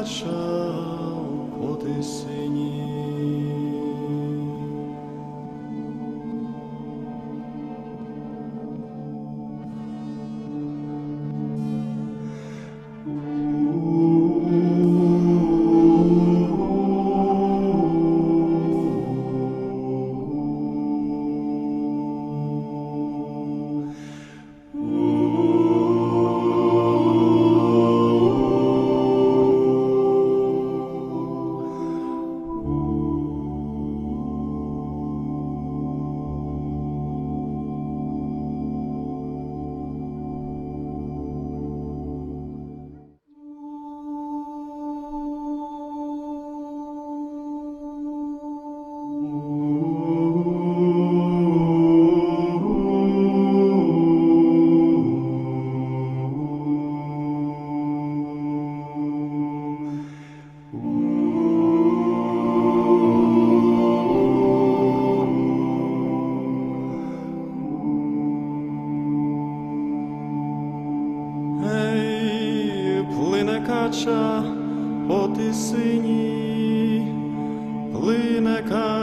плача у води синій.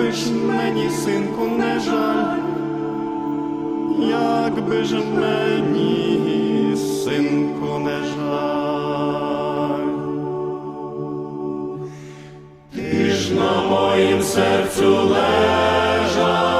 Якби ж мені, синку, не жаль, якби ж мені, синку, не жаль. Ти ж на моїм серцю лежав,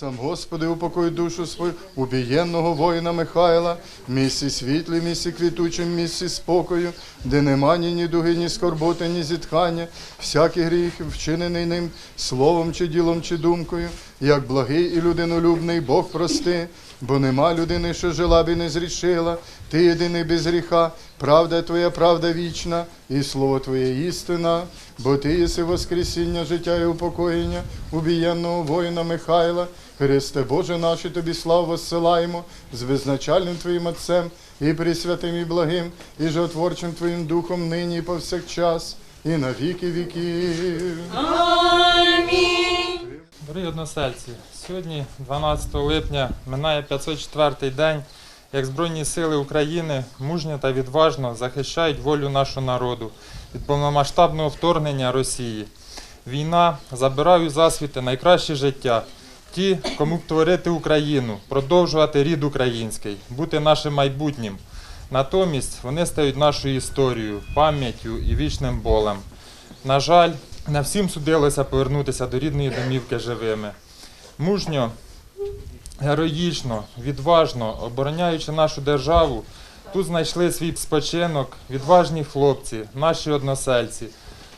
Сам Господи, упокой душу свою, убієнного воїна Михайла, місці світлі, місці квітучим, місці спокою, де нема ні дуги, ні скорботи, ні зітхання, всякий гріх, вчинений ним словом чи ділом, чи думкою, як благий і людинолюбний Бог прости, бо нема людини, що жила б і не зрішила, ти єдиний без гріха, правда Твоя, правда вічна, і слово Твоє істина, бо Ти єси воскресіння, життя і упокоєння, убієнного воїна Михайла, Христе Боже наш, і тобі славу воссилаємо з визначальним Твоїм Отцем і присвятим і благим, і животворчим Твоїм Духом нині і повсякчас, і на віки віків. Дорогі односельці, сьогодні, 12 липня, минає 504-й день, як Збройні сили України мужньо та відважно захищають волю нашого народу від повномасштабного вторгнення Росії. Війна забирає у засвіти найкраще життя. Ті, кому б творити Україну, продовжувати рід український, бути нашим майбутнім. Натомість вони стають нашою історією, пам'яттю і вічним болем. На жаль, не всім судилося повернутися до рідної домівки живими. Мужньо, героїчно, відважно, обороняючи нашу державу, тут знайшли свій спочинок відважні хлопці, наші односельці,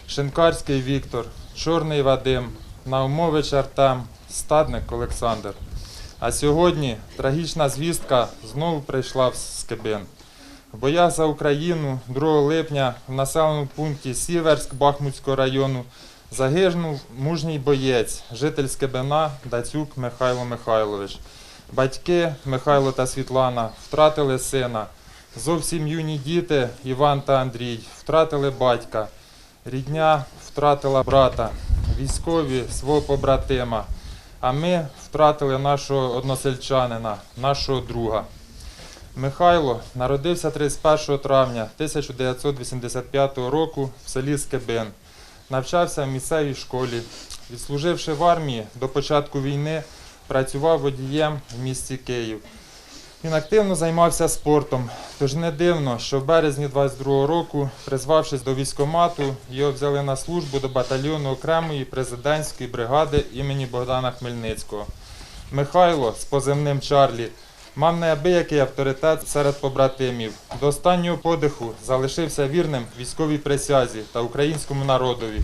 Шинкарський Віктор, Чорний Вадим, Наумович Артем, Стадник Олександр. А сьогодні трагічна звістка знову прийшла в Скибин. В боях за Україну 2 липня в населеному пункті Сіверськ Бахмутського району загинув мужній боєць, житель Скибина Дацюк Михайло Михайлович. Батьки Михайло та Світлана втратили сина. Зовсім юні діти Іван та Андрій втратили батька. Рідня втратила брата, військові свого побратима. А ми втратили нашого односельчанина, нашого друга. Михайло народився 31 травня 1985 року в селі Скебин. Навчався в місцевій школі. Відслуживши в армії до початку війни, працював водієм в місті Київ. Він активно займався спортом, тож не дивно, що в березні 22-го року, призвавшись до військомату, його взяли на службу до батальйону окремої президентської бригади імені Богдана Хмельницького. Михайло з позивним Чарлі мав неабиякий авторитет серед побратимів. До останнього подиху залишився вірним військовій присязі та українському народові,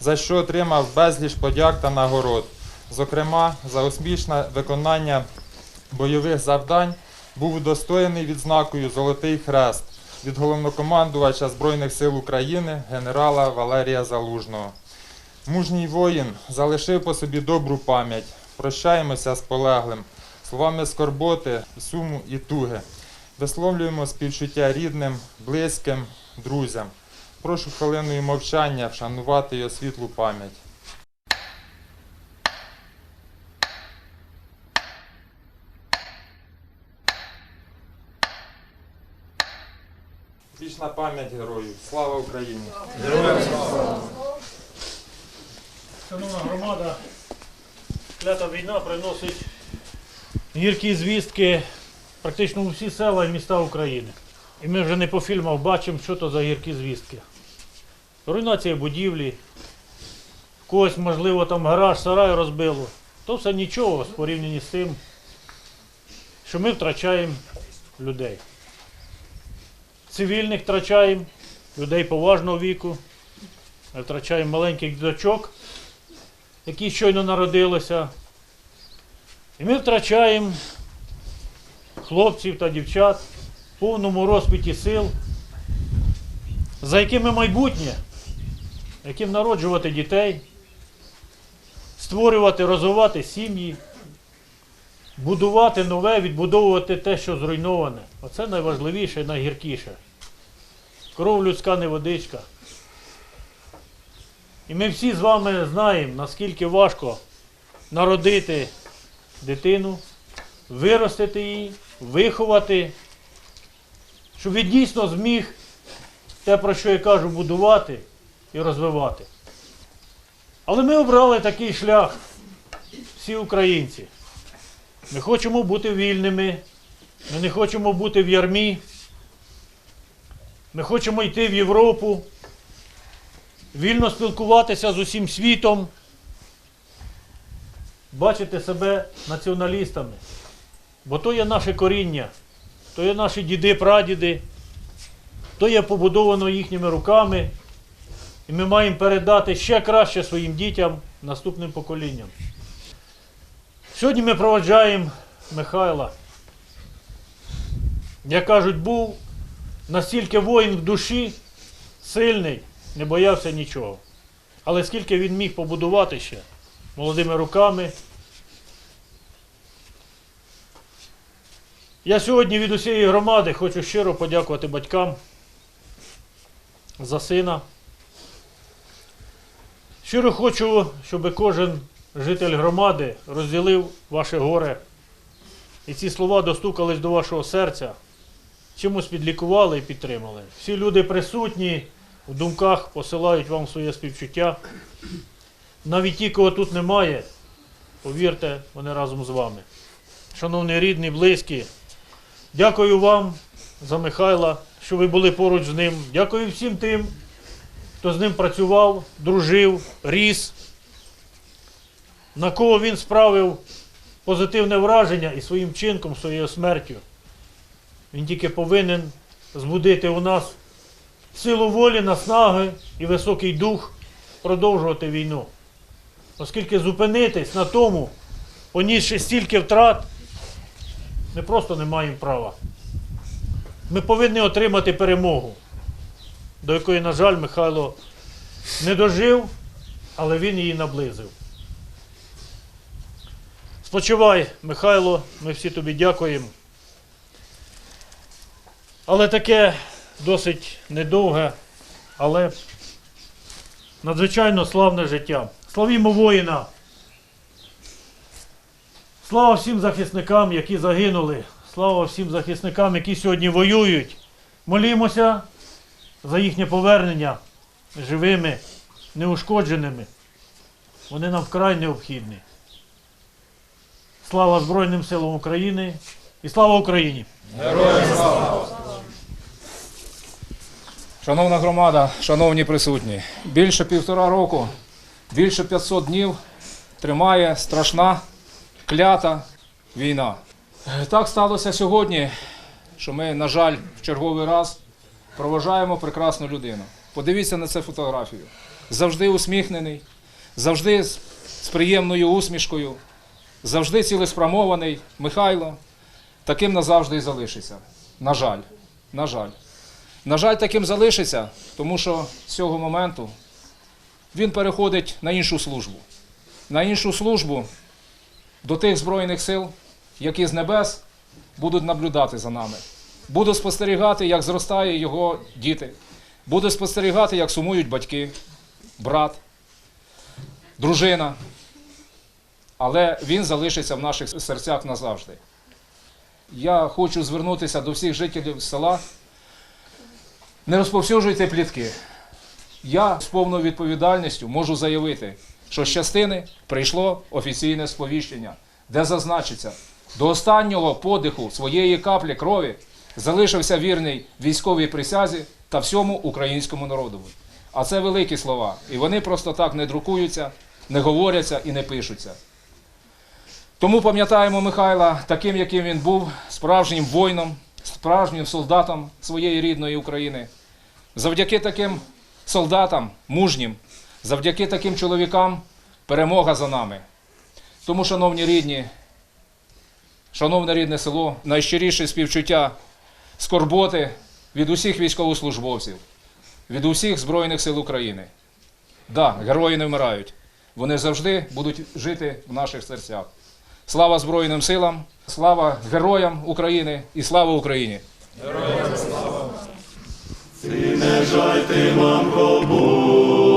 за що отримав безліч подяк та нагород. Зокрема, за успішне виконання бойових завдань був удостоєний відзнакою Золотий Хрест від головнокомандувача Збройних сил України генерала Валерія Залужного. Мужній воїн залишив по собі добру пам'ять. Прощаємося з полеглим словами скорботи, суму і туги. Висловлюємо співчуття рідним, близьким, друзям. Прошу хвилиною мовчання вшанувати його світлу пам'ять. Вічна пам'ять героїв. Слава Україні! Шановна громада, клята війна приносить гіркі звістки практично у всі села і міста України. І ми вже не по фільмах бачимо, що то за гіркі звістки. Руйнація будівлі, когось, можливо, там гараж, сарай розбило. То все нічого в порівнянні з тим, що ми втрачаємо людей. Цивільних втрачаємо, людей поважного віку, втрачаємо маленьких діточок які щойно народилися. І ми втрачаємо хлопців та дівчат в повному розпиті сил, за якими майбутнє, яким народжувати дітей, створювати, розвивати сім'ї, будувати нове, відбудовувати те, що зруйноване. Оце найважливіше і найгіркіше. Кров людська не водичка. І ми всі з вами знаємо, наскільки важко народити дитину, виростити її, виховати, щоб він дійсно зміг те, про що я кажу, будувати і розвивати. Але ми обрали такий шлях, всі українці. Ми хочемо бути вільними, ми не хочемо бути в ярмі, ми хочемо йти в Європу вільно спілкуватися з усім світом, бачити себе націоналістами. Бо то є наше коріння, то є наші діди, прадіди, то є побудовано їхніми руками. І ми маємо передати ще краще своїм дітям, наступним поколінням. Сьогодні ми проводжаємо Михайла. Як кажуть, був настільки воїн в душі, сильний, не боявся нічого. Але скільки він міг побудувати ще молодими руками. Я сьогодні від усієї громади хочу щиро подякувати батькам за сина. Щиро хочу, щоб кожен житель громади розділив ваше горе. І ці слова достукались до вашого серця, чимось підлікували і підтримали. Всі люди присутні в думках посилають вам своє співчуття. Навіть ті, кого тут немає, повірте, вони разом з вами. Шановні рідні, близькі, дякую вам за Михайла, що ви були поруч з ним. Дякую всім тим, хто з ним працював, дружив, ріс, на кого він справив позитивне враження і своїм чинком, своєю смертю. Він тільки повинен збудити у нас силу волі, наснаги і високий дух продовжувати війну. Оскільки зупинитись на тому, понісши стільки втрат, ми просто не маємо права. Ми повинні отримати перемогу, до якої, на жаль, Михайло не дожив, але він її наблизив. Спочивай, Михайло, ми всі тобі дякуємо. Але таке досить недовге, але надзвичайно славне життя. Славімо воїна! Слава всім захисникам, які загинули. Слава всім захисникам, які сьогодні воюють. Молімося за їхнє повернення живими, неушкодженими. Вони нам вкрай необхідні. Слава Збройним силам України і слава Україні! Шановна громада, шановні присутні, більше півтора року, більше 500 днів тримає страшна клята війна. Е, Так сталося сьогодні, що ми, на жаль, в черговий раз проважаємо прекрасну людину. Подивіться на цю фотографію. Завжди усміхнений, завжди з, приємною усмішкою, завжди цілеспрямований. Михайло таким назавжди і залишиться. На жаль, на жаль. На жаль, таким залишиться, тому що з цього моменту він переходить на іншу службу. На іншу службу до тих Збройних сил, які з небес будуть наблюдати за нами. Буду спостерігати, як зростає його діти. Буду спостерігати, як сумують батьки, брат, дружина. Але він залишиться в наших серцях назавжди. Я хочу звернутися до всіх жителів села. Не розповсюджуйте плітки. Я з повною відповідальністю можу заявити, що з частини прийшло офіційне сповіщення, де зазначиться, до останнього подиху своєї каплі крові залишився вірний військовій присязі та всьому українському народу. А це великі слова. І вони просто так не друкуються, не говоряться і не пишуться. Тому пам'ятаємо Михайла таким, яким він був, справжнім воїном, справжнім солдатом своєї рідної України. Завдяки таким солдатам, мужнім, завдяки таким чоловікам перемога за нами. Тому, шановні рідні, шановне рідне село, найщиріше співчуття скорботи від усіх військовослужбовців, від усіх Збройних сил України. Да, герої не вмирають. Вони завжди будуть жити в наших серцях. Слава Збройним силам, слава героям України і слава Україні! Не жальти, мамко, буде,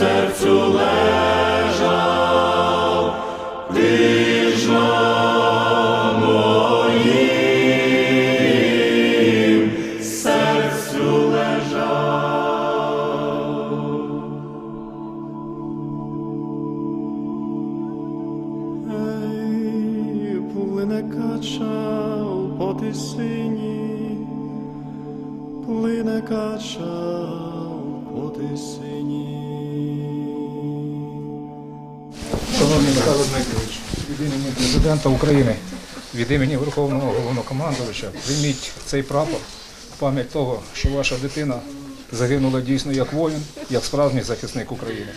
моїм України, від імені Верховного головнокомандувача, прийміть цей прапор в пам'ять того, що ваша дитина загинула дійсно як воїн, як справжній захисник України.